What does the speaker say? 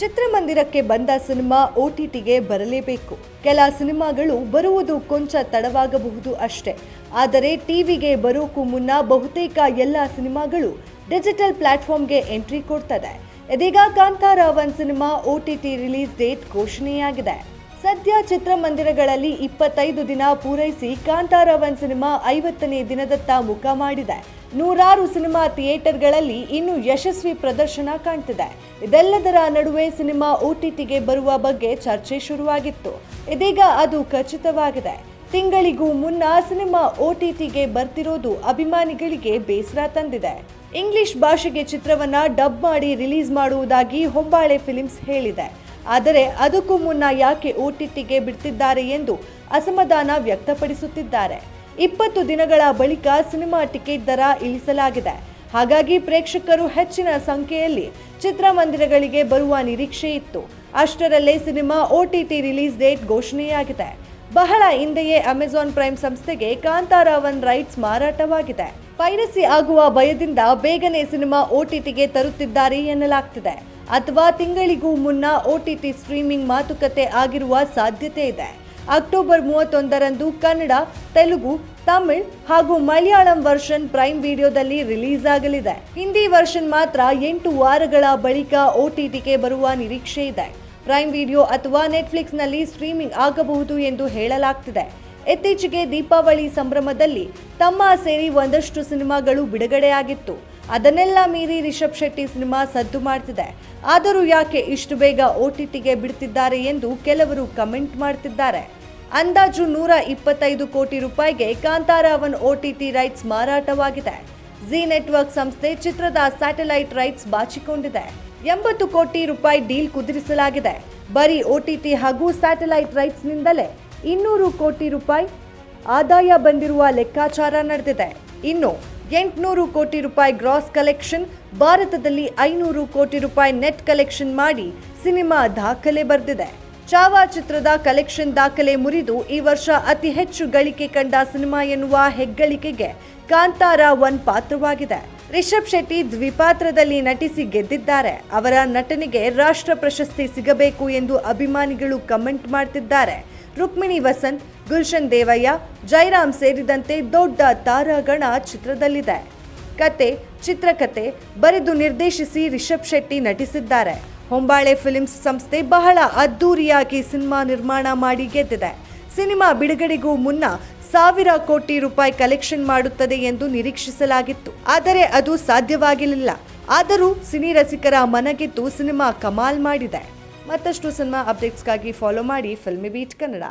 ಚಿತ್ರಮಂದಿರಕ್ಕೆ ಬಂದ ಸಿನಿಮಾ ಒಟಿಟಿಗೆ ಬರಲೇಬೇಕು. ಕೆಲ ಸಿನಿಮಾಗಳು ಬರುವುದು ಕೊಂಚ ತಡವಾಗಬಹುದು ಅಷ್ಟೇ. ಆದರೆ ಟಿವಿಗೆ ಬರೋಕ್ಕೂ ಮುನ್ನ ಬಹುತೇಕ ಎಲ್ಲ ಸಿನಿಮಾಗಳು ಡಿಜಿಟಲ್ ಪ್ಲಾಟ್ಫಾರ್ಮ್ಗೆ ಎಂಟ್ರಿ ಕೊಡ್ತದೆ. ಇದೀಗ Kantara one cinema OTT release date ಘೋಷಣೆಯಾಗಿದೆ. ಸದ್ಯ ಚಿತ್ರಮಂದಿರಗಳಲ್ಲಿ ಇಪ್ಪತ್ತೈದು ದಿನ ಪೂರೈಸಿ ಕಾಂತಾರ ಒನ್ ಸಿನಿಮಾ ಐವತ್ತನೇ ದಿನದತ್ತ ಮುಖ ಮಾಡಿದೆ. ನೂರಾರು ಸಿನಿಮಾ ಥಿಯೇಟರ್ಗಳಲ್ಲಿ ಇನ್ನು ಯಶಸ್ವಿ ಪ್ರದರ್ಶನ ಕಾಣ್ತಿದೆ. ಇದೆಲ್ಲದರ ನಡುವೆ ಸಿನಿಮಾ ಓಟಿಟಿಗೆ ಬರುವ ಬಗ್ಗೆ ಚರ್ಚೆ ಶುರುವಾಗಿತ್ತು. ಇದೀಗ ಅದು ಖಚಿತವಾಗಿದೆ. ತಿಂಗಳಿಗೂ ಮುನ್ನ ಸಿನಿಮಾ ಓಟಿಟಿಗೆ ಬರ್ತಿರೋದು ಅಭಿಮಾನಿಗಳಿಗೆ ಬೇಸರ ತಂದಿದೆ. ಇಂಗ್ಲಿಷ್ ಭಾಷೆಗೆ ಚಿತ್ರವನ್ನ ಡಬ್ ಮಾಡಿ ರಿಲೀಸ್ ಮಾಡುವುದಾಗಿ ಹೊಂಬಾಳೆ ಫಿಲಿಮ್ಸ್ ಹೇಳಿದೆ. ಆದರೆ ಅದಕ್ಕೂ ಮುನ್ನ ಯಾಕೆ ಓಟಿಟಿಗೆ ಬಿಡ್ತಿದ್ದಾರೆ ಎಂದು ಅಸಮಾಧಾನ ವ್ಯಕ್ತಪಡಿಸುತ್ತಿದ್ದಾರೆ. ಇಪ್ಪತ್ತು ದಿನಗಳ ಬಳಿಕ ಸಿನಿಮಾ ಟಿಕೆಟ್ ದರ ಇಳಿಸಲಾಗಿದೆ. ಹಾಗಾಗಿ ಪ್ರೇಕ್ಷಕರು ಹೆಚ್ಚಿನ ಸಂಖ್ಯೆಯಲ್ಲಿ ಚಿತ್ರಮಂದಿರಗಳಿಗೆ ಬರುವ ನಿರೀಕ್ಷೆ ಇತ್ತು. ಅಷ್ಟರಲ್ಲೇ ಸಿನಿಮಾ ಓಟಿಟಿ ರಿಲೀಸ್ ಡೇಟ್ ಘೋಷಣೆಯಾಗಿದೆ. ಬಹಳ ಹಿಂದೆಯೇ ಅಮೆಜಾನ್ ಪ್ರೈಮ್ ಸಂಸ್ಥೆಗೆ ಕಾಂತಾರಾವನ್ ರೈಟ್ಸ್ ಮಾರಾಟವಾಗಿದೆ. ಪೈರಸಿ ಆಗುವ ಭಯದಿಂದ ಬೇಗನೆ ಸಿನಿಮಾ ಓಟಿಟಿಗೆ ತರುತ್ತಿದ್ದಾರೆ ಎನ್ನಲಾಗ್ತಿದೆ. ಅಥವಾ ತಿಂಗಳಿಗೂ ಮುನ್ನ ಒಟಿಟಿ ಸ್ಟ್ರೀಮಿಂಗ್ ಮಾತುಕತೆ ಆಗಿರುವ ಸಾಧ್ಯತೆ ಇದೆ. ಅಕ್ಟೋಬರ್ ಮೂವತ್ತೊಂದರಂದು ಕನ್ನಡ, ತೆಲುಗು, ತಮಿಳ್ ಹಾಗೂ ಮಲಯಾಳಂ ವರ್ಷನ್ ಪ್ರೈಮ್ ವಿಡಿಯೋದಲ್ಲಿ ರಿಲೀಸ್ ಆಗಲಿದೆ. ಹಿಂದಿ ವರ್ಷನ್ ಮಾತ್ರ ಎಂಟು ವಾರಗಳ ಬಳಿಕ ಒಟಿಟಿಗೆ ಬರುವ ನಿರೀಕ್ಷೆ ಇದೆ. ಪ್ರೈಮ್ ವಿಡಿಯೋ ಅಥವಾ ನೆಟ್ಫ್ಲಿಕ್ಸ್ನಲ್ಲಿ ಸ್ಟ್ರೀಮಿಂಗ್ ಆಗಬಹುದು ಎಂದು ಹೇಳಲಾಗ್ತಿದೆ. ಇತ್ತೀಚೆಗೆ ದೀಪಾವಳಿ ಸಂಭ್ರಮದಲ್ಲಿ ತಮ್ಮ ಸೇರಿ ಒಂದಷ್ಟು ಸಿನಿಮಾಗಳು ಬಿಡುಗಡೆಯಾಗಿತ್ತು. ಅದನ್ನೆಲ್ಲ ಮೀರಿ ರಿಷಬ್ ಶೆಟ್ಟಿ ಸಿನಿಮಾ ಸದ್ದು ಮಾಡ್ತಿದೆ. ಆದರೂ ಯಾಕೆ ಇಷ್ಟು ಬೇಗ ಓಟಿಟಿಗೆ ಬಿಡ್ತಿದ್ದಾರೆ ಎಂದು ಕೆಲವರು ಕಮೆಂಟ್ ಮಾಡ್ತಿದ್ದಾರೆ. ಅಂದಾಜು ನೂರ ಇಪ್ಪತ್ತೈದು ಕೋಟಿ ರೂಪಾಯಿಗೆ ಕಾಂತಾರ ಅವನ್ ಒಟಿಟಿ ರೈಟ್ಸ್ ಮಾರಾಟವಾಗಿದೆ. ಜಿ ನೆಟ್ವರ್ಕ್ ಸಂಸ್ಥೆ ಚಿತ್ರದ ಸ್ಯಾಟಲೈಟ್ ರೈಟ್ಸ್ ಬಾಚಿಕೊಂಡಿದೆ. ಎಂಬತ್ತು ಕೋಟಿ ರೂಪಾಯಿ ಡೀಲ್ ಕುದುರಿಸಲಾಗಿದೆ. ಬರೀ ಓಟಿಟಿ ಹಾಗೂ ಸ್ಯಾಟಲೈಟ್ ರೈಟ್ಸ್ನಿಂದಲೇ ಇನ್ನೂರು ಕೋಟಿ ರೂಪಾಯಿ ಆದಾಯ ಬಂದಿರುವ ಲೆಕ್ಕಾಚಾರ ನಡೆದಿದೆ. ಇನ್ನು ಎಂಟುನೂರು ಕೋಟಿ ರೂಪಾಯಿ ಗ್ರಾಸ್ ಕಲೆಕ್ಷನ್ ಭಾರತದಲ್ಲಿ ಐನೂರು ಕೋಟಿ ರೂಪಾಯಿ ನೆಟ್ ಕಲೆಕ್ಷನ್ ಮಾಡಿ ಸಿನಿಮಾ ದಾಖಲೆ ಬರೆದಿದೆ. ಚಾವಾ ಚಿತ್ರದ ಕಲೆಕ್ಷನ್ ದಾಖಲೆ ಮುರಿದು ಈ ವರ್ಷ ಅತಿ ಹೆಚ್ಚು ಗಳಿಕೆ ಕಂಡ ಸಿನಿಮಾ ಎನ್ನುವ ಹೆಗ್ಗಳಿಕೆಗೆ ಕಾಂತಾರ ಒನ್ ಪಾತ್ರವಾಗಿದೆ. ರಿಷಬ್ ಶೆಟ್ಟಿ ದ್ವಿಪಾತ್ರದಲ್ಲಿ ನಟಿಸಿ ಗೆದ್ದಿದ್ದಾರೆ. ಅವರ ನಟನೆಗೆ ರಾಷ್ಟ್ರ ಪ್ರಶಸ್ತಿ ಸಿಗಬೇಕು ಎಂದು ಅಭಿಮಾನಿಗಳು ಕಮೆಂಟ್ ಮಾಡ್ತಿದ್ದಾರೆ. ರುಕ್ಮಿಣಿ ವಸಂತ್ ಗುಲ್ಶನ್ ದೇವಯ್ಯ, ಜೈರಾಮ್ ಸೇರಿದಂತೆ ದೊಡ್ಡ ತಾರಾಗಣ ಚಿತ್ರದಲ್ಲಿದೆ. ಕತೆ, ಚಿತ್ರಕತೆ ಬರೆದು ನಿರ್ದೇಶಿಸಿ ರಿಷಬ್ ಶೆಟ್ಟಿ ನಟಿಸಿದ್ದಾರೆ. ಹೊಂಬಾಳೆ ಫಿಲಿಮ್ಸ್ ಸಂಸ್ಥೆ ಬಹಳ ಅದ್ದೂರಿಯಾಗಿ ಸಿನಿಮಾ ನಿರ್ಮಾಣ ಮಾಡಿ ಗೆದ್ದಿದೆ. ಸಿನಿಮಾ ಬಿಡುಗಡೆಗೂ ಮುನ್ನ ಸಾವಿರ ಕೋಟಿ ರೂಪಾಯಿ ಕಲೆಕ್ಷನ್ ಮಾಡುತ್ತದೆ ಎಂದು ನಿರೀಕ್ಷಿಸಲಾಗಿತ್ತು. ಆದರೆ ಅದು ಸಾಧ್ಯವಾಗಿರಲಿಲ್ಲ. ಆದರೂ ಸಿನಿ ರಸಿಕರ ಮನಗೆದ್ದು ಸಿನಿಮಾ ಕಮಾಲ್ ಮಾಡಿದೆ. ಮತ್ತಷ್ಟು ಸಿನಿಮಾ ಅಪ್ಡೇಟ್ಸ್ಗಾಗಿ ಫಾಲೋ ಮಾಡಿ ಫಿಲ್ಮಿ ಬೀಟ್ ಕನ್ನಡ.